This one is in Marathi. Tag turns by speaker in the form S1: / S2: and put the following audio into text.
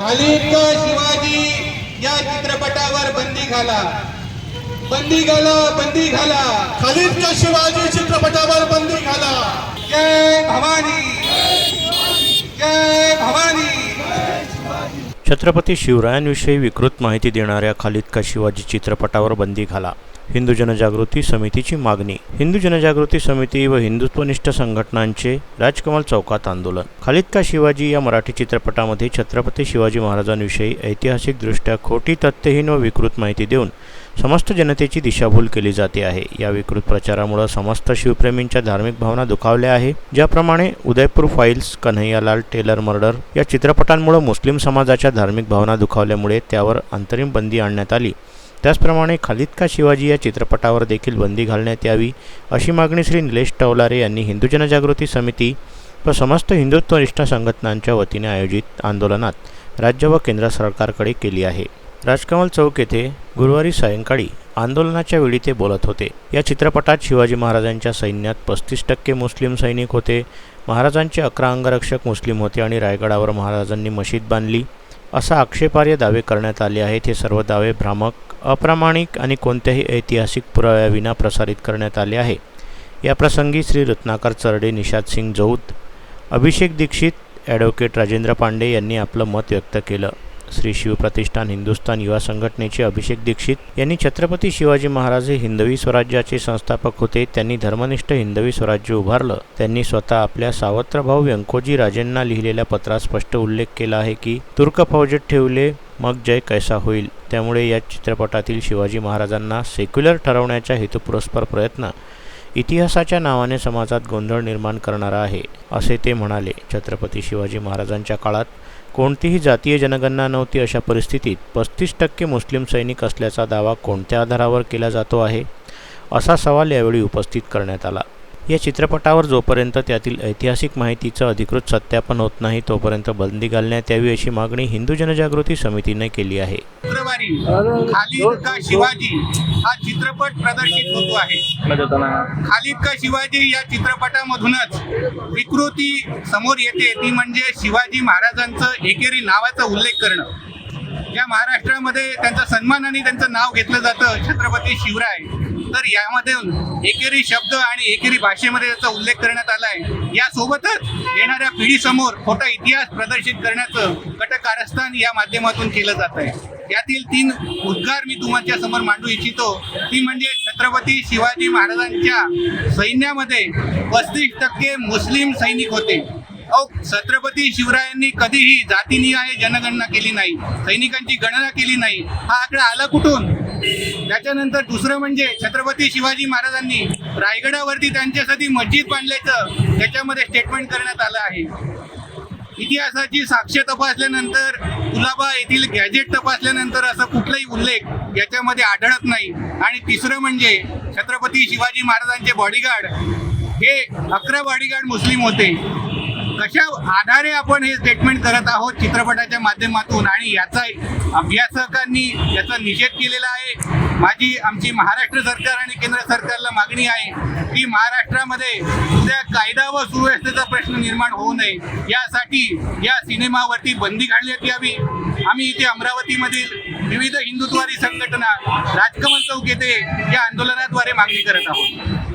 S1: खालीद का शिवाजी या चित्रपटावर बंदी घाला? बंदी घाला बंदी घाला.
S2: खालीद का शिवाजी चित्रपटावर बंदी घाला?
S1: जय भवानी. जय भवानी.
S3: छत्रपती शिवरायांविषयी विकृत माहिती देणाऱ्या खालिद का शिवाजी चित्रपटावर बंदी घाला. हिंदू जनजागृती समितीची मागणी. हिंदू जनजागृती समिती व हिंदुत्वनिष्ठ संघटनांचे राजकमल चौकात आंदोलन. खालिद का शिवाजी या मराठी चित्रपटामध्ये छत्रपती शिवाजी महाराजांविषयी ऐतिहासिकदृष्ट्या खोटी तथ्यहीन व विकृत माहिती देऊन समस्त जनतेची दिशाभूल केली जाते आहे. या विकृत प्रचारामुळे समस्त शिवप्रेमींच्या धार्मिक भावना दुखावल्या आहे. ज्याप्रमाणे Udaipur files Kanhaiyalal tailor murder या चित्रपटांमुळे मुस्लिम समाजाच्या धार्मिक भावना दुखावल्यामुळे त्यावर अंतरिम बंदी आणण्यात आली. त्याचप्रमाणे खालिद का शिवाजी या चित्रपटावर देखील बंदी घालण्यात यावी अशी मागणी श्री निलेश टवलारे यांनी हिंदू जनजागृती समिती व समस्त हिंदुत्वनिष्ठ संघटनांच्या वतीने आयोजित आंदोलनात राज्य व केंद्र सरकारकडे केली आहे. राजकमल चौक येथे गुरुवारी सायंकाळी आंदोलनाच्या वेळी ते बोलत होते. या चित्रपटात शिवाजी महाराजांच्या सैन्यात पस्तीस टक्के मुस्लिम सैनिक होते महाराजांचे अकरा अंगरक्षक मुस्लिम होते आणि रायगडावर महाराजांनी मशीद बांधली. असा आक्षेपार्ह दावे करण्यात आले आहेत. हे सर्व दावे भ्रामक अप्रामाणिक आणि कोणत्याही ऐतिहासिक पुराव्याविना प्रसारित करण्यात आले आहे. याप्रसंगी श्री रत्नाकर चरडे निषाद सिंग जौत अभिषेक दीक्षित ॲडव्होकेट राजेंद्र पांडे यांनी आपलं मत व्यक्त केलं. श्री शिवप्रतिष्ठान हिंदुस्थान युवा संघटनेचे अभिषेक दीक्षित यांनी छत्रपती शिवाजी महाराज हे हिंदवी स्वराज्याचे संस्थापक होते. त्यांनी धर्मनिष्ठ हिंदवी स्वराज्य उभारलं. त्यांनी स्वतः आपल्या सावत्रभाऊ व्यंकोजी राजेंना लिहिलेल्या पत्रात स्पष्ट उल्लेख केला आहे की तुर्क फौजेत ठेवले मग जय कैसा होईल? त्यामुळे या चित्रपटातील शिवाजी महाराजांना सेक्युलर ठरवण्याच्या हेतुपुरस्पर प्रयत्न. इतिहासाच्या नावाने समाजात गोंधळ निर्माण करणारा आहे असे ते म्हणाले. छत्रपती शिवाजी महाराजांच्या काळात कोणतीही जातीय जनगणना नव्हती अशा परिस्थितीत पस्तीस टक्के मुस्लिम सैनिक असल्याचा दावा कोणत्या आधारावर केला जातो आहे? असा सवाल यावेळी उपस्थित करण्यात आला. या चित्रपटावर जोपर्यंत त्यातील ऐतिहासिक माहितीचं अधिकृत सत्यापन होत नाही तोपर्यंत बंदी घालण्यात यावी अशी मागणी हिंदू जनजागृती समितीने केली आहे.
S1: शुक्रवारी का शिवाजी हा चित्रपट प्रदर्शित होतो आहे. खालीद का शिवाजी या चित्रपटामधूनच विकृती समोर येते. ती म्हणजे शिवाजी महाराजांचं एकेरी नावाचा उल्लेख करणं. या महाराष्ट्रामध्ये त्यांचा सन्मानाने त्यांचं नाव घेतलं जातं छत्रपती शिवराय. तर यामध्ये एकेरी शब्द आणि एकेरी भाषेमध्ये त्याचा उल्लेख करण्यात आलाय यासोबतच येणाऱ्या पिढीसमोर खोटा इतिहास प्रदर्शित करण्याचं कटकारस्थान या माध्यमातून केलं जात आहे. यातील तीन उद्गार मी तुमच्यासमोर मांडू इच्छितो. ती म्हणजे छत्रपती शिवाजी महाराजांच्या सैन्यामध्ये पस्तीस टक्के मुस्लिम सैनिक होते. अहो छत्रपती शिवरायांनी कधीही जातीनिहाय जनगणना केली नाही. सैनिकांची गणना केली नाही. हा आकडा आला कुठून? त्याच्यानंतर दुसरं म्हणजे छत्रपती शिवाजी महाराजांनी रायगडावरती त्यांच्यासाठी मस्जिद बांधल्याचं त्याच्यामध्ये स्टेटमेंट करण्यात आलं आहे. इतिहासाची साक्ष तपासल्यानंतर कुलाबा येथील गॅजेट तपासल्यानंतर असा कुठलाही उल्लेख याच्यामध्ये आढळत नाही. आणि तिसरं म्हणजे छत्रपती शिवाजी महाराजांचे बॉडीगार्ड हे अकरा बॉडीगार्ड मुस्लिम होते. कशा आधारे आपण हे स्टेटमेंट करत आहोत चित्रपटाच्या माध्यमातून आणि याचा अभ्यासकांनी याचा निषेध केलेला आहे? माझी आमची महाराष्ट्र सरकार आणि केंद्र सरकारला मागणी आहे की महाराष्ट्रामध्ये उद्या कायदा व सुव्यवस्थेचा प्रश्न निर्माण होऊ नये. यासाठी या सिनेमावरती बंदी घालण्यात यावी. आम्ही इथे अमरावतीमधील विविध हिंदुत्वादी संघटना राजकमल चौक येथे या आंदोलनाद्वारे मागणी करत आहोत.